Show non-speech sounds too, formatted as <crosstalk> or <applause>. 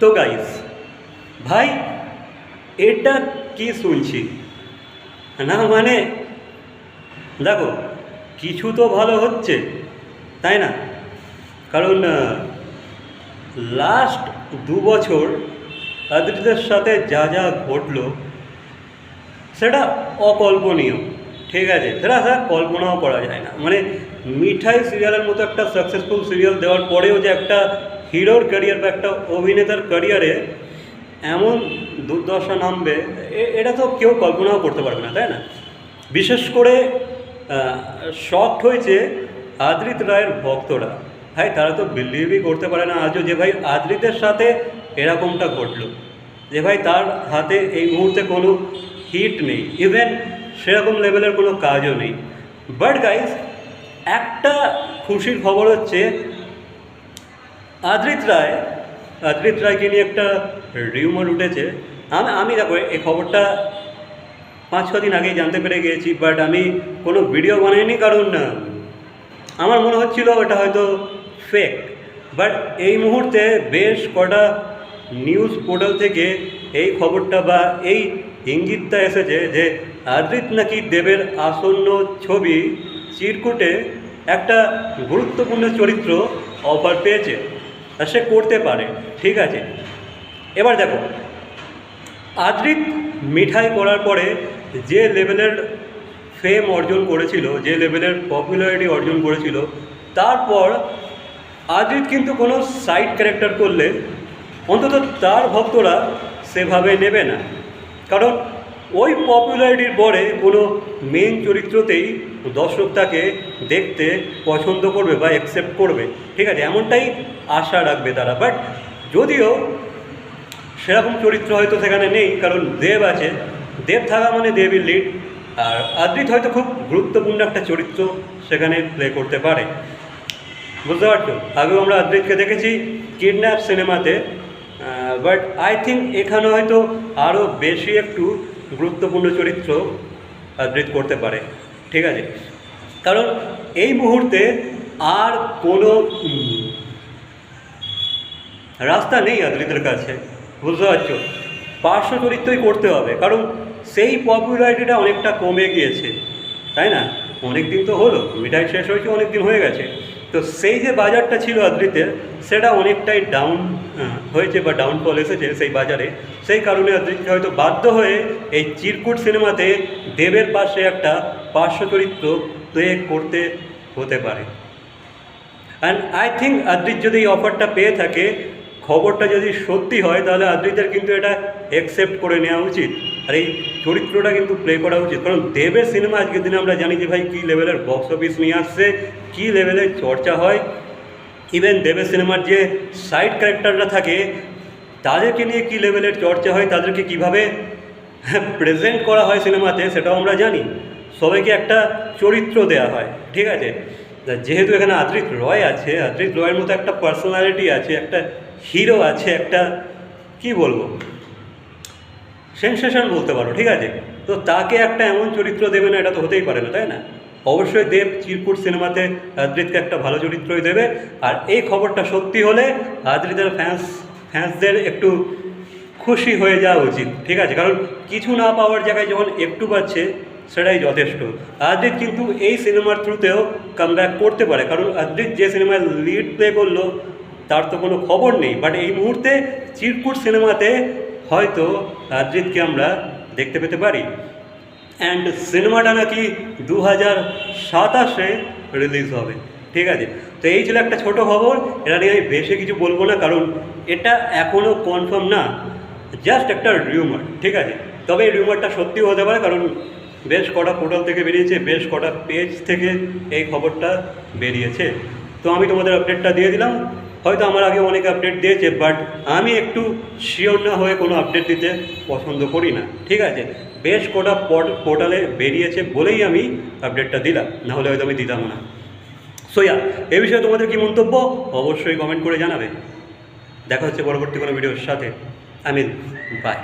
তো গাইস ভাই, এটা কি শুনছি? না মানে দেখো, কিছু তো ভালো হচ্ছে, তাই না? কারণ লাস্ট দু বছর আদ্রিদের সাথে যা যা ঘটলো, সেটা অকল্পনীয়, ঠিক আছে? সেটা স্যার কল্পনাও করা যায় না। মানে মিঠাই সিরিয়ালের মতো একটা সাকসেসফুল সিরিয়াল দেওয়ার পরেও যে একটা হিরোর ক্যারিয়ার বা একটা অভিনেতার ক্যারিয়ারে এমন দুর্দশা নামবে এটা তো কেউ কল্পনাও করতে পারবে না, তাই না? বিশেষ করে শক্ট হয়েছে আদ্রিত রায়ের ভক্তরা, ভাই, তারা তো বিলিভই করতে পারে না আজও যে ভাই আদ্রিতের সাথে এরকমটা ঘটলো, যে ভাই তার হাতে এই মুহূর্তে কোনো হিট নেই ইভেন সেরকম লেভেলের কোনো কাজও নেই। বাট গাইজ একটা খুশির খবর হচ্ছে আদ্রিত রায়, আদ্রিত রায়কে নিয়ে একটা রিউমার উঠেছে। আমি আমি দেখো, এই খবরটা পাঁচ ছ দিন আগেই জানতে পেরে গিয়েছি বাট আমি কোনো ভিডিও বানাইনি কারণ না। আমার মনে হচ্ছিল ওটা হয়তো ফেক বাট এই মুহূর্তে বেশ কটা নিউজ পোর্টাল থেকে এই খবরটা বা এই ইঙ্গিতটা এসেছে যে আদ্রিত নাকি দেবের আসন্ন ছবি চিরকুটে একটা গুরুত্বপূর্ণ চরিত্র অফার পেয়েছে। সে করতে পারে, ঠিক আছে? এবার দেখো, আদ্রিত মিঠাই করার পরে যে লেভেলের ফেম অর্জন করেছিল, যে লেভেলের পপুলারিটি অর্জন করেছিল, তারপর আদ্রিত কিন্তু কোনো সাইড ক্যারেক্টার করলে অন্তত তার ভক্তরা সেভাবে নেবে না। কারণ ওই পপুলারিটির পরে কোনো মেন চরিত্রতেই দর্শক তাকে দেখতে পছন্দ করবে বা অ্যাকসেপ্ট করবে। ঠিক আছে, এমনটাই আশা রাখবে তারা। বাট যদিও সেরকম চরিত্র হয়তো সেখানে নেই, কারণ দেব আছে। দেব থাকা মানে দেবীর লিড আর আদ্রিত হয়তো খুব গুরুত্বপূর্ণ একটা চরিত্র সেখানে প্লে করতে পারে। বুঝতে পারছ? আগেও আমরা আদ্রিতকে দেখেছি কিডন্যাপ সিনেমাতে বাট আই থিঙ্ক এখানে হয়তো আরও বেশি একটু গুরুত্বপূর্ণ চরিত্র আদ্রিত করতে পারে। ঠিক আছে? কারণ এই মুহূর্তে আর কোনো রাস্তা নেই আদ্রিতের কাছে, বুঝতে পারছ? পার্শ্ব চরিত্রই করতে হবে, কারণ সেই পপুলারিটিটা অনেকটা কমে গিয়েছে, তাই না? অনেক দিন তো হলো, মিঠাই শেষ হয়েছে অনেক দিন হয়ে গেছে। তো সেই যে বাজারটা ছিল আদ্রিতের সেটা অনেকটাই ডাউন হয়েছে বা ডাউনফল এসেছে সেই বাজারে। সেই কারণে আদ্রিতকে হয়তো বাধ্য হয়ে এই চিরকুট সিনেমাতে দেবের পাশে একটা পার্শ্ব চরিত্র প্লে করতে হতে পারে। অ্যান্ড আই থিঙ্ক আদ্রিত যদি এই অফারটা পেয়ে থাকে, খবরটা যদি সত্যি হয়, তাহলে আদ্রিতের কিন্তু এটা অ্যাকসেপ্ট করে নেওয়া উচিত। আর এই চরিত্রটা কিন্তু প্লে করা উচিত। কারণ দেবের সিনেমা আজকের দিনে আমরা জানি যে ভাই কী লেভেলের বক্স অফিস নিয়ে আসছে, কী লেভেলের চর্চা হয়। ইভেন দেবের সিনেমার যে সাইড ক্যারেক্টাররা থাকে, তাদেরকে নিয়ে কী লেভেলের চর্চা হয়, তাদেরকে কীভাবে প্রেজেন্ট <laughs> করা হয় সিনেমাতে সেটাও আমরা জানি। সবাইকে একটা চরিত্র দেওয়া হয়, ঠিক আছে? যেহেতু এখানে আদ্রিত রয় আছে, আদ্রিত রয়ের মতো একটা পার্সোনালিটি আছে, একটা হিরো আছে, একটা, কি বলব? সেন্সেশন বলতে পারো, ঠিক আছে? তো তাকে একটা এমন চরিত্র দেবে না, এটা তো হতেই পারে না, তাই না? অবশ্যই দেব চিরকুট সিনেমাতে আদ্রিতকে একটা ভালো চরিত্রই দেবে। আর এই খবরটা সত্যি হলে আদ্রিতের ফ্যান্স ফ্যান্সদের একটু খুশি হয়ে যাওয়া উচিত, ঠিক আছে? কারণ কিছু না পাওয়ার জায়গায় যখন একটু পাচ্ছে সেটাই যথেষ্ট। আদ্রিত কিন্তু এই সিনেমার থ্রুতেও কাম করতে পারে। কারণ আদ্রিত যে সিনেমায় লিড প্লে করল, তার তো কোনো খবর নেই। বাট এই মুহূর্তে চিরকুট সিনেমাতে হয়তো আদ্রিতকে আমরা দেখতে পেতে পারি। অ্যান্ড সিনেমাটা নাকি দু হাজার সাতাশে রিলিজ হবে। ঠিক আছে? তো এই ছিল একটা ছোট খবর। এটা নিয়ে আমি বেশি কিছু বলব না, কারণ এটা এখনও কনফার্ম না। জাস্ট একটা রিউমার ঠিক আছে? তবে এই রিউমারটা সত্যিও হতে পারে, কারণ বেশ কটা পোর্টাল থেকে বেরিয়েছে, বেশ কটা পেজ থেকে এই খবরটা বেরিয়েছে। তো আমি তোমাদের আপডেটটা দিয়ে দিলাম। হয়তো আমার আগে অনেক আপডেট দিয়েছে বাট আমি একটু শিওর না হয়ে কোনো আপডেট দিতে পছন্দ করি না। ঠিক আছে? বেশ কটা পোর্টালে বেরিয়েছে বলেই আমি আপডেটটা দিলাম। না হলে হয়তো আমি দিতাম না। সোয়া এ বিষয়ে তোমাদের কি মন্তব্য? অবশ্যই কমেন্ট করে জানাবে। দেখা হচ্ছে পরবর্তী কোনো ভিডিওর সাথে। I mean by